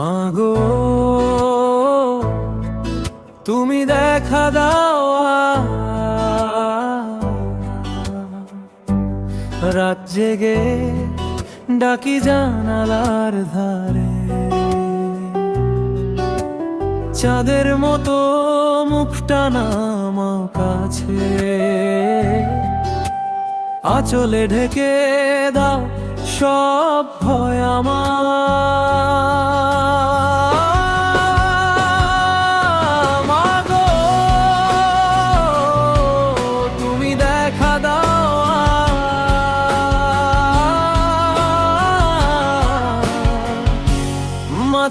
মাগো, তুমি দেখা দাও রাত জেগে ডাকি জানালার ধারে। চাঁদের মতো মুখটা নামাও কাছে। আচলে ঢেকে দাও সব ভয় আমার।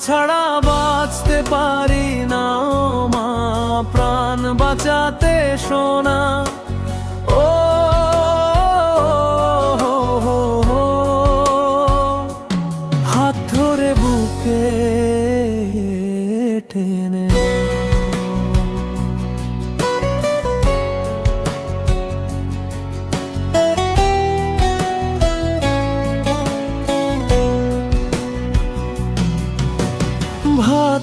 ছাড়া বাঁচতে পারি না মা। প্রাণ বাঁচাতে সোনা। ও হাত ধরে বুকে টেনে।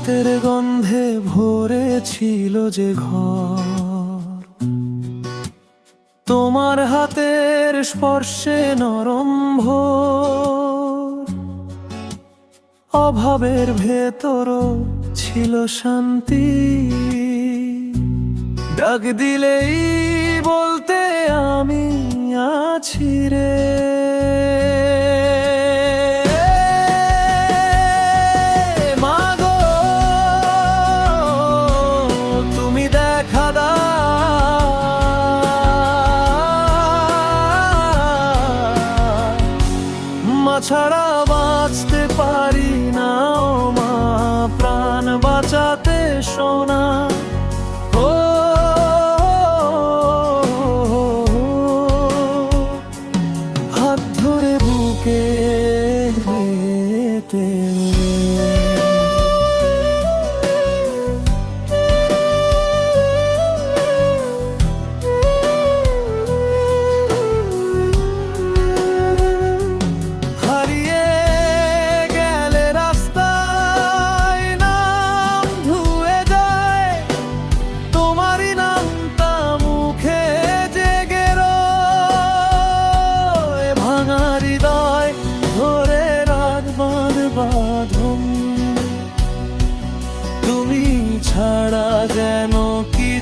ভাতের গন্ধে ভরে ছিল যে ঘর। তোমার হাতের স্পর্শে নরম ভোর। অভাবের ভেতরও ছিল শান্তি। ডাক দিলেই বলতে আমি আছি রে। ছাড়া বাঁচতে পারি না ও মা প্রাণ বাঁচাতে সোনা। ও হাত ধরে বুকে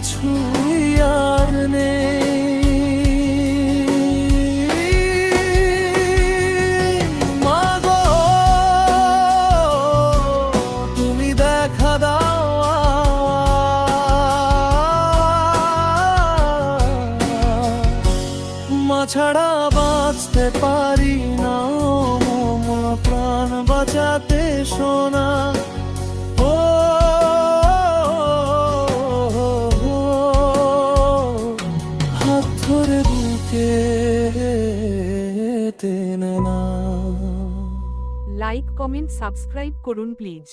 কিছুই আর নেই। তুমি দেখা দাও মা ছাড়া বাঁচতে পারি টেনে না লাইক কমেন্ট সাবস্ক্রাইব করুন প্লিজ